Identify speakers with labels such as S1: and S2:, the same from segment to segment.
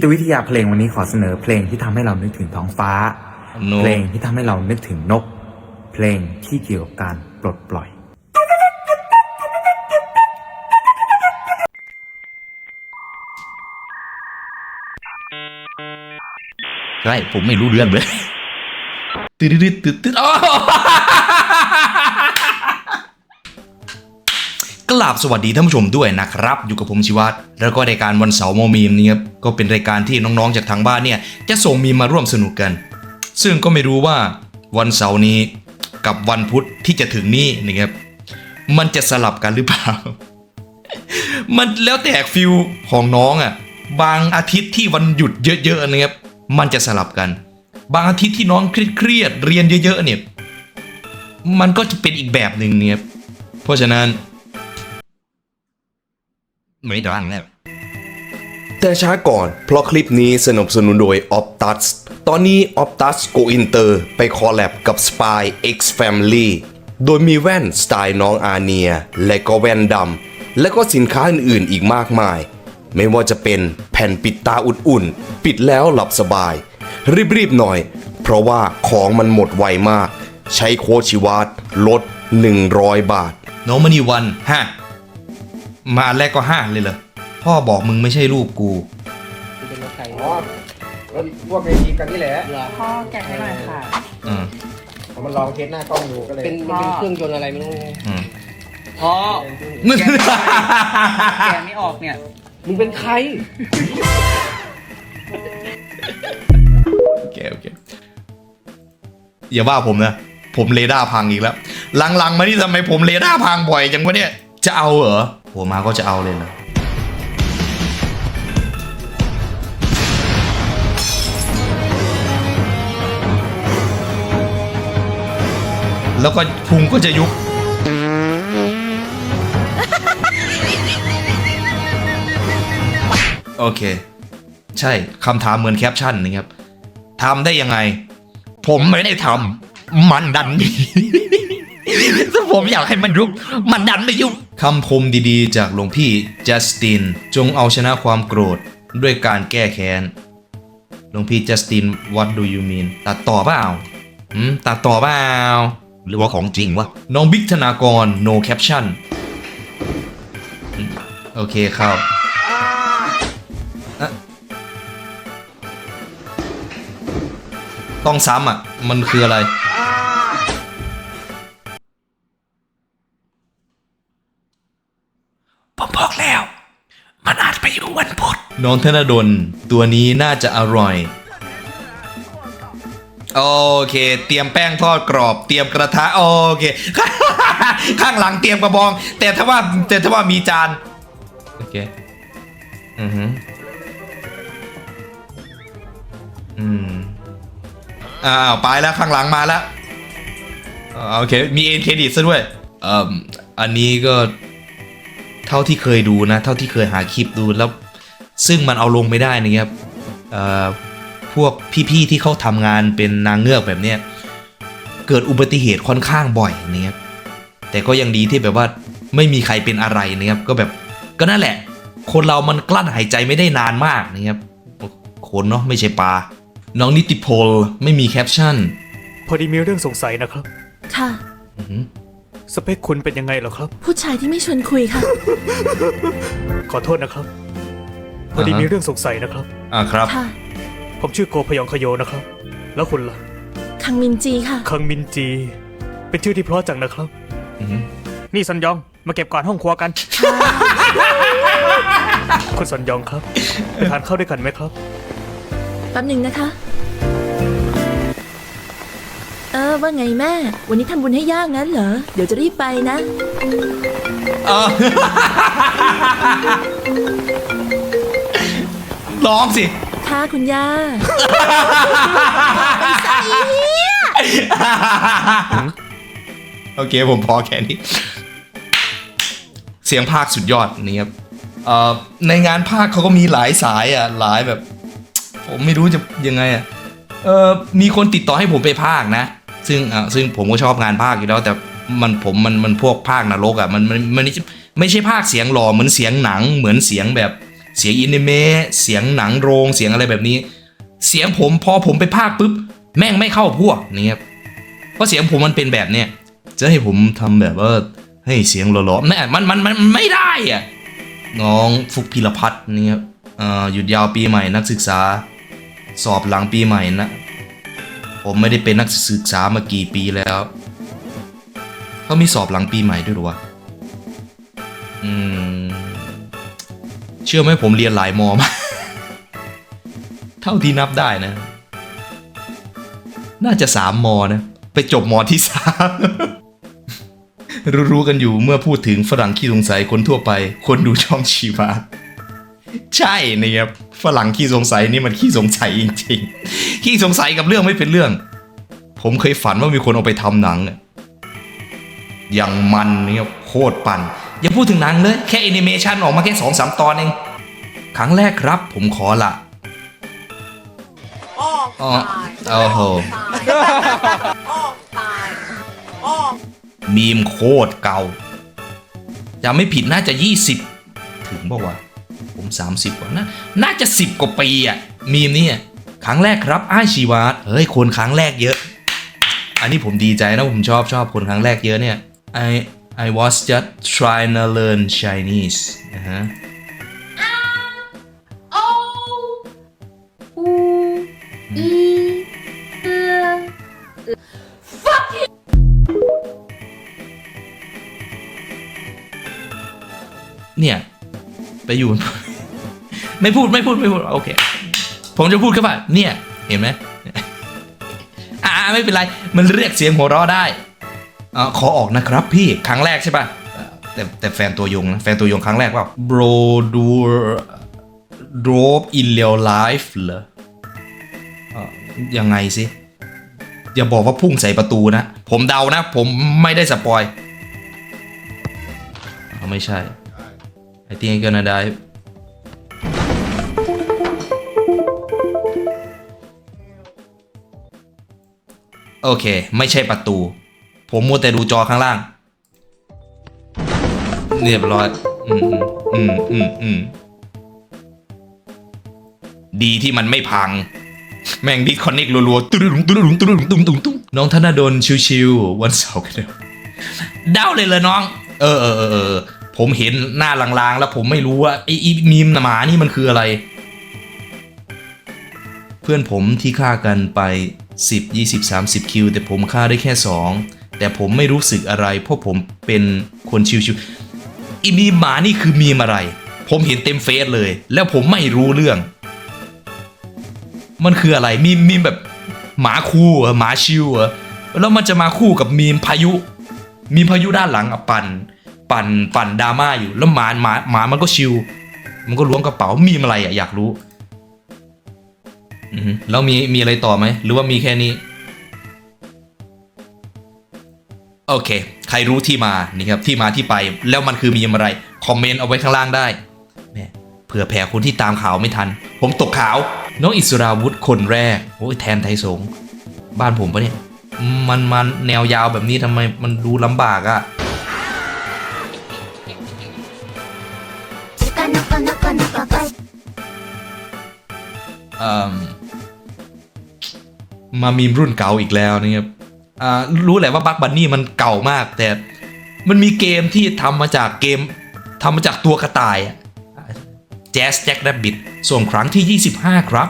S1: จิตวิทยาเพลงวันนี้ขอเสนอเพลงที่ทำให้เรานึกถึงท้องฟ้า
S2: นก
S1: เพลงที่ทำให้เรานึกถึงนก เพลงที่เกี่ยวกับการปลดปล่อย
S2: ใช่ ผมไม่รู้เรื่องเลยตืดตืดตืดตืดอ๋อ กราบสวัสดีท่านผู้ชมด้วยนะครับ อยู่กับผมชิวัตรแล้วก็รายการวันเสาร์โมมีมนี่ครับก็เป็นรายการที่น้องๆจากทางบ้านเนี่ยจะส่งมีมมาร่วมสนุกกัน ซึ่งก็ไม่รู้ว่าวันเสาร์นี้กับวันพุธที่จะถึงนี้นะครับมันจะสลับกันหรือเปล่า มันแล้วแต่ฟิลของน้องอะ่ะบางอาทิตย์ที่วันหยุดเยอะๆนะครับมันจะสลับกัน บางอาทิตย์ที่น้องเครียดเรียนเยอะๆเนี่ยมันก็จะเป็นอีกแบบหนึ่งเนี่ยเพราะฉะนั้น ไม่ดังแน่
S3: แต่ช้าก่อน เพราะคลิปนี้สนับสนุนโดย Optus ตอนนี้ Optus Go Inter ไปคอลแลบกับ Spy X Family โดยมีแว่นสไตล์น้องอาเนีย และก็แว่นดำและก็สินค้าอื่นๆอีกมากมาย ไม่ว่าจะเป็นแผ่นปิดตาอุ่นๆ ปิดแล้วหลับสบาย รีบๆหน่อย เพราะว่าของมันหมดไวมาก ใช้โค้ดชิวัตลด 100 บาท
S2: น้องมณีวันห้า มาอันแรกก็ห้าเลยเหรอพ่อบอกมึงไม่ใช่ลูกกู
S4: เป็นรถไฟ
S5: อ๋อรถพวกเวทีกันนี่แหละ
S6: พ่อแกะให้หน่อยค่ะ
S2: อืม
S5: ผมมันลองเทสหน้ากล้องดูก็เลย
S4: เป็นมันเป็นเครื่องยนต์อะไรไม่รู้
S2: อืม
S6: พ่อแกะไม่ออกเนี่ย
S4: มึงเป็นใคร
S2: โอเคโอเคอย่าว่าผมนะ ผมเรดาร์พังอีกแล้วหลังๆมานี่ทำไมผมเรดาร์พังบ่อยจังวะเนี่ย จะเอาเหรอโหมาก็จะเอาเลยนะแล้วก็พุงก็จะยุบโอเค ใช่คำถามเหมือนแคปชั่นนะครับทำได้ยังไง ผมไม่ได้ทำมันดันถ้าผมอยากให้มันยุบมันดันไม่ยุบ คำคมดีๆ จากหลวงพี่จัสติน จงเอาชนะความโกรธด้วยการแก้แค้น หลวงพี่จัสติน what do you mean ตัดต่อเปล่าอืมตัดต่อเปล่า หรือว่าของจริงวะ น้องบิ๊กธนากร no caption อืมโอเคครับต้องซ้ำอะ มันคืออะไร น้องธนดลตัวนี้น่าจะอร่อย โอเค เตรียมแป้งทอดกรอบ เตรียมกระทะ โอเค ข้างหลังเตรียมกระบอง แต่ถ้าว่าแต่ถ้าว่ามีจาน โอเค อือฮึอืมอ้าวไปแล้วข้างหลังมาแล้วโอเค มีเอ็นเครดิตซะด้วยเอ่ออันนี้ก็เท่าที่เคยดูนะ เท่าที่เคยหาคลิปดูแล้ว ซึ่งมันเอาลงไม่ได้นะครับเอ่อพวกพี่ๆที่เขาทำงานเป็นนางเงือกแบบเนี้ยเกิดอุบัติเหตุค่อนข้างบ่อยนะครับแต่ก็ยังดีที่แบบว่าไม่มีใครเป็นอะไรนะครับก็แบบก็นั่นแหละ คนเรามันกลั้นหายใจไม่ได้นานมากนะครับคนเนาะไม่ใช่ปลาน้องนิติพลไม่มีแคปชั่น
S7: พอดีมีเรื่องสงสัยนะครับ
S8: ค่ะ
S2: อือหือ
S7: สเปคคุณเป็นยังไงเหรอครับ
S8: ผู้ชายที่ไม่ชวนคุยค่ะ
S7: ขอโทษนะครับ พอดีมีเรื่องสงสัยนะครับ
S2: อ่าครับ
S8: ค่ะ
S7: ผมชื่อโกพยองคโยนะครับ แล้วคุณล่ะ
S8: คังมินจีค่ะ
S7: คังมินจี เป็นชื่อที่เพราะจังนะครับ
S2: อือหือ
S7: นี่สันยอง มาเก็บกวาดห้องครัวกัน คุณสันยองครับ ไปทานข้าวด้วยกันไหมครับ
S8: แป๊บหนึ่งนะคะ เออว่าไงแม่ วันนี้ทำบุญให้ย่างั้นเหรอ เดี๋ยวจะรีบไปนะ
S2: อ่า ร้องสิ
S8: ค่ะคุณย่า
S2: โอเคผมพอแค่นี้ เสียงภาคสุดยอดนี่ครับเอ่อในงานภาคเขาก็มีหลายสายอะหลายแบบ ผมไม่รู้จะยังไงอะเออมีคนติดต่อให้ผมไปภาคนะ ซึ่งอะซึ่งผมก็ชอบงานภาคอยู่แล้ว แต่มันผมมันมันพวกภาคนรกอะมันมันมันไม่ใช่ไม่ใช่ภาคเสียงหล่อเหมือนเสียงหนังเหมือนเสียงแบบ เสียงอินเมะเสียงหนังโรงเสียงอะไรแบบนี้ เสียงผมพอผมไปพากย์ปุ๊บ แม่งไม่เข้าพวกนี่ครับเพราะเสียงผมมันเป็นแบบเนี้ยจะให้ผมทำแบบว่าให้เสียงหล่อๆเนี่ยมันมันมันไม่ได้อะน้องฟุกพิรพัฒน์นี่ครับอ่อหยุดยาวปีใหม่นักศึกษา สอบหลังปีใหม่นะ ผมไม่ได้เป็นนักศึกษามากี่ปีแล้วเขามีสอบหลังปีใหม่ด้วยหรอวะอืม เชื่อไหมผมเรียนหลายมอมาเท่าที่นับได้นะ น่าจะสามมอนะ ไปจบมอที่สามรู้ๆกันอยู่เมื่อพูดถึงฝรั่งขี้สงสัยคนทั่วไป คนดูช่องชีวาใช่นะครับฝรั่งขี้สงสัยนี่มันขี้สงสัยจริงๆขี้สงสัยกับเรื่องไม่เป็นเรื่อง ผมเคยฝันว่ามีคนเอาไปทำหนังอะอย่างมันเนี่ยโคตรปั่น อย่าพูดถึงหนังเลยแค่แอนิเมชันออกมาแค่สองสามตอนเอง ครั้งแรกครับผมขอละอ๋อโอ้โหมีมโคตรเก่าจะไม่ผิดน่าจะ 20 ถึงบอกว่าวะผม 30 กว่านะน่าจะ 10 กว่าปีอะมีมเนี่ยครั้งแรกครับอ้ายชีวาตเฮ้ยคนครั้งแรกเยอะ อันนี้ผมดีใจนะผมชอบชอบคนครั้งแรกเยอะเนี่ย I I was just trying to learn Chinese นะฮะเนี่ย ไปอยู่ ไม่พูดไม่พูดไม่พูด โอเค ผมจะพูดแค่ว่าเนี่ย เห็นไหมอ่าไม่เป็นไร มันเรียกเสียงหัวเราะได้ อ่าขอออกนะครับพี่ครั้งแรกใช่ป่ะอ่าแต่แต่แฟนตัวยงนะแฟนตัวยงครั้งแรกเปล่า bro do drop in real life เหรออ่ายังไงสิ อย่าบอกว่าพุ่งใส่ประตูนะ ผมเดานะ ผมไม่ได้สปอยอ่าไม่ใช่ I think I'm gonna die โอเค ไม่ใช่ประตู ผมมัวแต่ดูจอข้างล่าง เรียบร้อย อืมอืมอืมอืมดีที่มันไม่พัง แม่งดิคอนเนกรัวๆ ตุ้งตุ้งตุ้งตุ้งตุ้งตุ้งตุ้งน้องธนดลชิวๆวันเสาร์กันเดียวเดาเลยเลยน้อง เออเออเออผมเห็นหน้าลางๆ แล้วผมไม่รู้ว่าไอ้ไอ้มีมหมานี่มันคืออะไร เพื่อนผมที่ฆ่ากันไป 10 20 30 คิว แต่ผมฆ่าได้แค่ 2 แต่ผมไม่รู้สึกอะไร เพราะผมเป็นคนชิวๆอีมีหมานี่คือมีมอะไร ผมเห็นเต็มเฟซเลย แล้วผมไม่รู้เรื่อง มันคืออะไรมีมีแบบหมาคู่เหรอหมาชิวเหรอแล้วมันจะมาคู่กับมีมพายุ มีพายุด้านหลังอะปั่นปั่นปั่นดราม่าอยู่แล้วหมาหมาหมามันก็ชิว มันก็ล้วงกระเป๋ามีมอะไรอะอยากรู้แล้วมีมีอะไรต่อไหมหรือว่ามีแค่นี้ โอเค ใครรู้ที่มานี่ครับที่มาที่ไปแล้วมันคือมีอะไร คอมเมนต์เอาไว้ข้างล่างได้แม่เผื่อแผ่คนที่ตามข่าวไม่ทัน ผมตกข่าว น้องอิสราวุธคนแรกโอ้ยแทนไทยสงบ้านผมปะเนี่ย มันมันแนวยาวแบบนี้ทำไมมันดูลำบากอะ่ะมามีมรุ่นเก่าอีกแล้วนะครับอ่า รู้แหละว่าบักบันนี่มันเก่ามาก แต่มันมีเกมที่ทำมาจากเกมทำมาจากตัวกระต่ายแจ๊สแจ็คแรบบิทส่งครั้งที่ 25 ครับ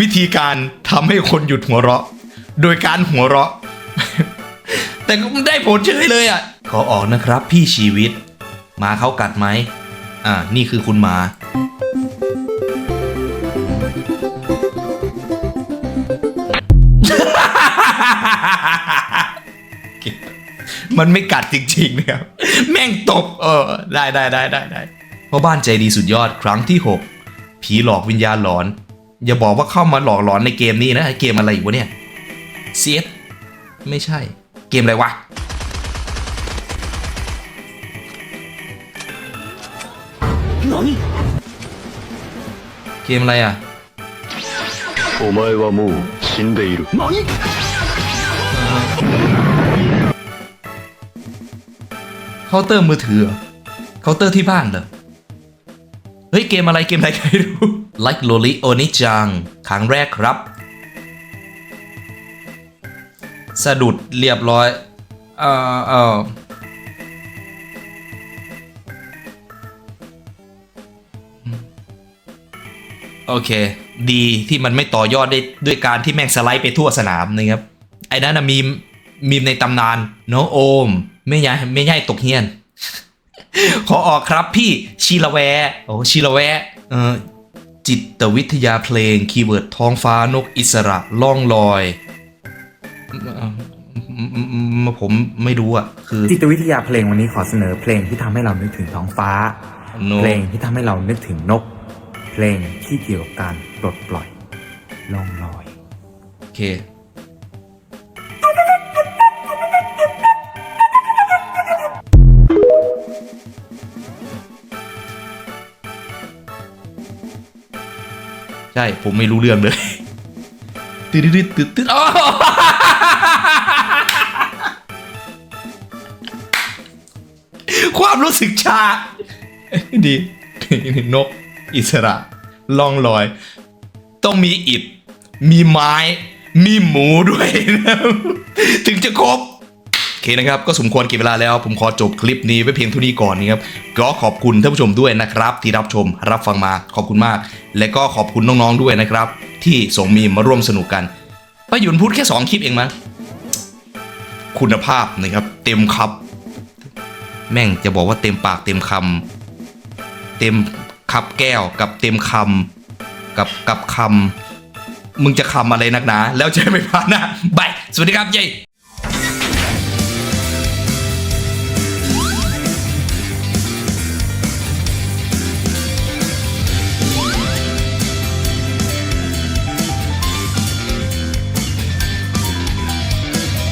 S2: วิธีการทำให้คนหยุดหัวเราะ โดยการหัวเราะ แต่ก็ไม่ได้ผลเฉยเลยอะ อออกนะครับ พี่ชีวิตหมาเขากัดไหม อ่า นี่คือคุณหมา มันไม่กัดจริงๆนะครับ แม่งตบ เออ ได้ได้ได้ได้ได้พราะบ้านใจดีสุดยอดครั้งที่ 6 ผีหลอกวิญญาณหลอน อย่าบอกว่าเข้ามาหลอกหลอนในเกมนี้นะ เกมอะไรอยู่วะเนี่ย CS ไม่ใช่ เกมอะไรวะ เกมอะไรอะ
S9: โอ้ไม่ว่ามูชินเดอิรุ
S2: เคาน์เตอร์มือถือเคาน์เตอร์ที่บ้านเหรอ เฮ้ย เกมอะไรเกมอะไรใครรู้ไลค์โลลิโอนิจังครั้งแรกครับ สะดุดเรียบร้อย เอ่อเอ่อ โอเค ดีที่มันไม่ต่อยอดได้ด้วยการที่แม่งสไลด์ไปทั่วสนามนะครับ ไอ้นั่นนะมีมมีมในตำนานน้องโอม ไม่ย้ายไม่ย้ายตกเฮียน ขอออกครับพี่ชีละแวโอ้ชีละแวเอ่อจิตวิทยาเพลงคีย์เวิร์ดท้องฟ้านกอิสระล่องลอยเอ่ออืมอืมอืมผมไม่รู้อะคือ
S1: จิตวิทยาเพลงวันนี้ขอเสนอเพลงที่ทำให้เรานึกถึงท้องฟ้า
S2: นก
S1: เพลงที่ทำให้เรานึกถึงนก เพลงที่เกี่ยวกับการปลดปล่อยล่องลอย
S2: โอเค ใช่ ผมไม่รู้เรื่องเลยตึ๊ดตึ๊ดตึ๊ดตึ๊ดอ๋อความรู้สึกชา ดี นก อิสระล่องลอย ต้องมีอิฐ มีไม้ มีหมูด้วยนะถึงจะครบโอเคนะครับ ก็สมควรก็บเวลาแล้ว ผมขอจบคลิปนี้ไว้เพียงเท่านี้ก่อนนะครับ ก็ขอบคุณท่านผู้ชมด้วยนะครับ ที่รับชมรับฟังมาขอบคุณมาก และก็ขอบคุณน้องๆด้วยนะครับ ที่ส่งมีมาร่วมสนุกกันปหยุนพูดแค่ 2 คลิปเองมั้งคุณภาพนะครับ เต็มครับ แม่งจะบอกว่าเต็มปากเต็มคำเต็ม คับแก้วกับเต็มคำกับกับคำมึงจะคำอะไรนักหนาแล้วใช่ไหม่พานะบายสวัสดีครับเย้